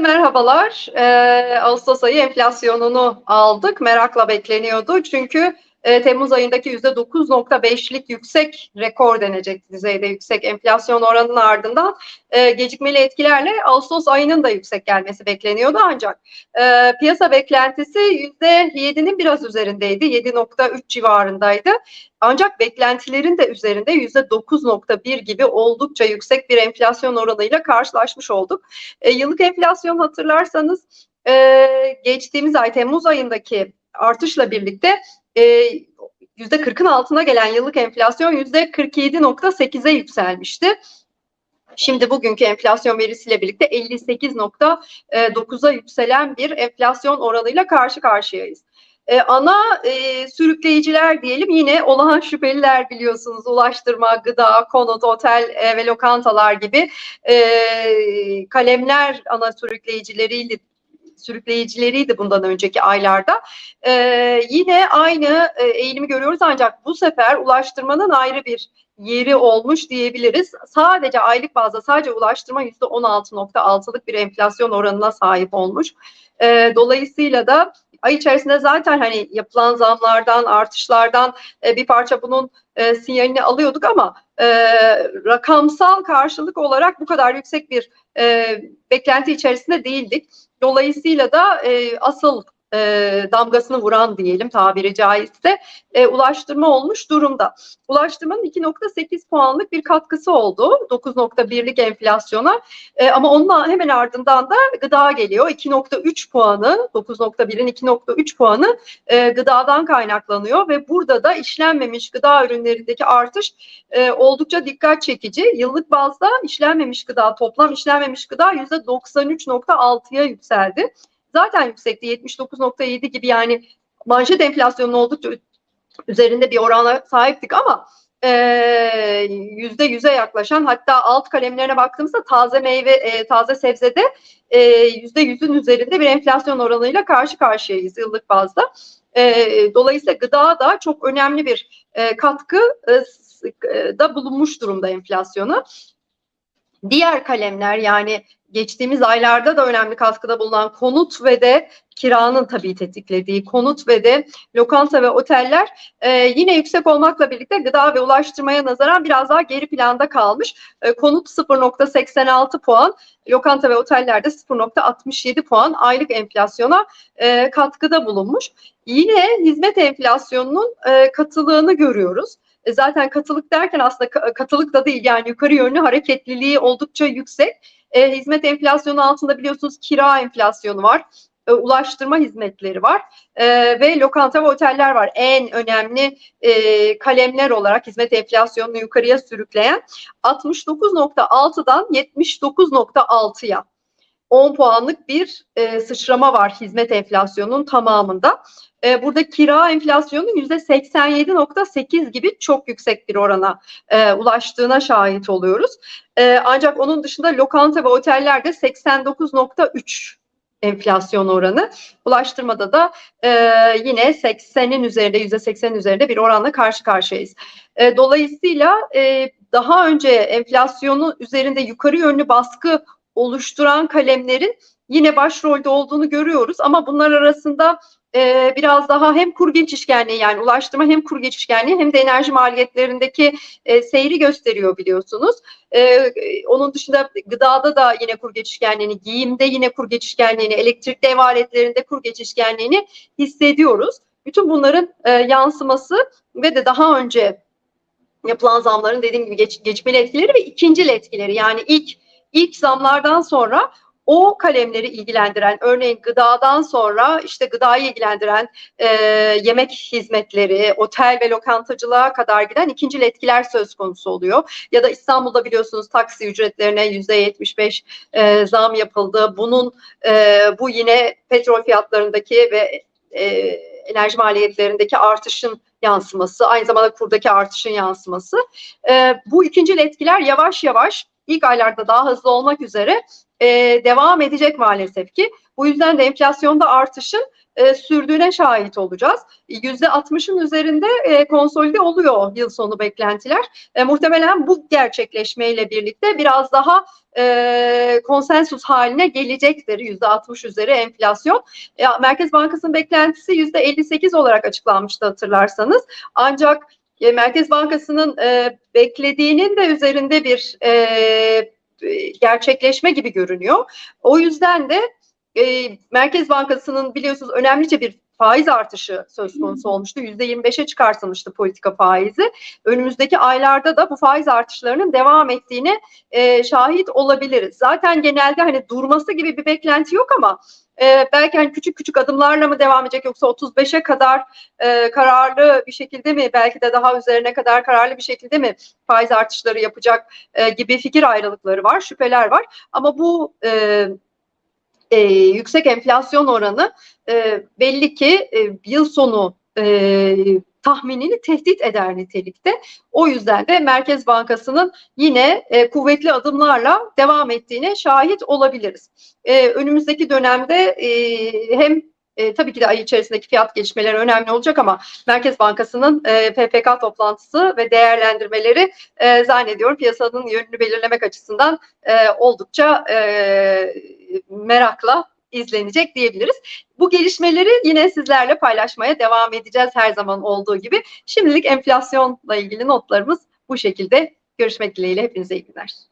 merhabalar. Ee, Ağustos ayı enflasyonunu aldık. Merakla bekleniyordu. Çünkü e, Temmuz ayındaki %9.5'lik yüksek rekor denecek düzeyde yüksek enflasyon oranının ardından e, gecikmeli etkilerle Ağustos ayının da yüksek gelmesi bekleniyordu. Ancak e, piyasa beklentisi %7'nin biraz üzerindeydi. 7.3 civarındaydı. Ancak beklentilerin de üzerinde %9.1 gibi oldukça yüksek bir enflasyon oranıyla karşılaşmış olduk. E, yıllık enflasyon hatırlarsanız e, geçtiğimiz ay Temmuz ayındaki artışla birlikte %40'ın altına gelen yıllık enflasyon %47.8'e yükselmişti. Şimdi bugünkü enflasyon verisiyle birlikte 58.9'a yükselen bir enflasyon oranıyla karşı karşıyayız. Ee, ana e, sürükleyiciler diyelim yine olağan şüpheliler biliyorsunuz ulaştırma, gıda, konut, otel e, ve lokantalar gibi e, kalemler ana sürükleyicileriyle sürükleyicileriydi bundan önceki aylarda. Ee, yine aynı e, eğilimi görüyoruz ancak bu sefer ulaştırmanın ayrı bir yeri olmuş diyebiliriz. Sadece aylık bazda sadece ulaştırma %16.6'lık bir enflasyon oranına sahip olmuş. Ee, dolayısıyla da ay içerisinde zaten hani yapılan zamlardan, artışlardan e, bir parça bunun e, sinyalini alıyorduk ama e, rakamsal karşılık olarak bu kadar yüksek bir e, beklenti içerisinde değildik. Dolayısıyla da e, asıl e, damgasını vuran diyelim tabiri caizse e, ulaştırma olmuş durumda. Ulaştırmanın 2.8 puanlık bir katkısı oldu 9.1'lik enflasyona e, ama onun hemen ardından da gıda geliyor 2.3 puanı 9.1'in 2.3 puanı e, gıdadan kaynaklanıyor ve burada da işlenmemiş gıda ürünlerindeki artış e, oldukça dikkat çekici. Yıllık bazda işlenmemiş gıda toplam işlenmemiş gıda %93.6'ya yükseldi zaten yüksekti. 79.7 gibi yani manşet enflasyonun oldukça üzerinde bir orana sahiptik ama yüzde yüze yaklaşan hatta alt kalemlerine baktığımızda taze meyve, e, taze sebzede yüzde yüzün üzerinde bir enflasyon oranıyla karşı karşıyayız yıllık bazda. E, dolayısıyla gıda da çok önemli bir e, katkı e, da bulunmuş durumda enflasyona. Diğer kalemler yani geçtiğimiz aylarda da önemli katkıda bulunan konut ve de kiranın tabii tetiklediği konut ve de lokanta ve oteller e, yine yüksek olmakla birlikte gıda ve ulaştırmaya nazaran biraz daha geri planda kalmış. E, konut 0.86 puan, lokanta ve otellerde 0.67 puan aylık enflasyona e, katkıda bulunmuş. Yine hizmet enflasyonunun e, katılığını görüyoruz. E, zaten katılık derken aslında katılık da değil yani yukarı yönlü hareketliliği oldukça yüksek. E, hizmet enflasyonu altında biliyorsunuz kira enflasyonu var. E, ulaştırma hizmetleri var. E, ve lokanta ve oteller var. En önemli e, kalemler olarak hizmet enflasyonunu yukarıya sürükleyen 69.6'dan 79.6'ya 10 puanlık bir e, sıçrama var hizmet enflasyonunun tamamında. E, burada kira enflasyonu %87.8 gibi çok yüksek bir orana e, ulaştığına şahit oluyoruz. E, ancak onun dışında lokanta ve otellerde 89.3 enflasyon oranı. Ulaştırmada da e, yine 80'in üzerinde, %80'in üzerinde bir oranla karşı karşıyayız. E, dolayısıyla e, daha önce enflasyonu üzerinde yukarı yönlü baskı oluşturan kalemlerin yine başrolde olduğunu görüyoruz ama bunlar arasında e, biraz daha hem kur geçişkenliği yani ulaştırma hem kur geçişkenliği hem de enerji maliyetlerindeki e, seyri gösteriyor biliyorsunuz. E, onun dışında gıdada da yine kur geçişkenliğini, giyimde yine kur geçişkenliğini, elektrikli ev aletlerinde kur geçişkenliğini hissediyoruz. Bütün bunların e, yansıması ve de daha önce yapılan zamların dediğim gibi geç, geçmeli etkileri ve ikincil etkileri yani ilk ilk zamlardan sonra o kalemleri ilgilendiren örneğin gıdadan sonra işte gıdayı ilgilendiren e, yemek hizmetleri, otel ve lokantacılığa kadar giden ikinci etkiler söz konusu oluyor. Ya da İstanbul'da biliyorsunuz taksi ücretlerine yüzde yetmiş beş e, zam yapıldı. Bunun e, bu yine petrol fiyatlarındaki ve e, enerji maliyetlerindeki artışın yansıması, aynı zamanda kurdaki artışın yansıması. E, bu ikinci etkiler yavaş yavaş ilk aylarda daha hızlı olmak üzere e, devam edecek maalesef ki. Bu yüzden de enflasyonda artışın e, sürdüğüne şahit olacağız. %60'ın üzerinde e, konsolide oluyor yıl sonu beklentiler. E, muhtemelen bu gerçekleşmeyle birlikte biraz daha e, konsensus haline gelecektir %60 üzeri enflasyon. E, Merkez Bankası'nın beklentisi %58 olarak açıklanmıştı hatırlarsanız. Ancak Merkez Bankası'nın e, beklediğinin de üzerinde bir e, e, gerçekleşme gibi görünüyor. O yüzden de e, Merkez Bankası'nın biliyorsunuz önemlice bir faiz artışı söz konusu olmuştu. %25'e çıkartılmıştı politika faizi. Önümüzdeki aylarda da bu faiz artışlarının devam ettiğini e, şahit olabiliriz. Zaten genelde hani durması gibi bir beklenti yok ama e, belki hani küçük küçük adımlarla mı devam edecek yoksa 35'e kadar e, kararlı bir şekilde mi belki de daha üzerine kadar kararlı bir şekilde mi faiz artışları yapacak e, gibi fikir ayrılıkları var, şüpheler var. Ama bu e, e, yüksek enflasyon oranı e, belli ki e, yıl sonu e, tahminini tehdit eder nitelikte. O yüzden de Merkez Bankası'nın yine e, kuvvetli adımlarla devam ettiğine şahit olabiliriz. E, önümüzdeki dönemde e, hem e, tabii ki de ay içerisindeki fiyat gelişmeleri önemli olacak ama Merkez Bankası'nın e, PPK toplantısı ve değerlendirmeleri e, zannediyorum piyasanın yönünü belirlemek açısından e, oldukça e, merakla izlenecek diyebiliriz. Bu gelişmeleri yine sizlerle paylaşmaya devam edeceğiz her zaman olduğu gibi. Şimdilik enflasyonla ilgili notlarımız bu şekilde. Görüşmek dileğiyle hepinize iyi günler.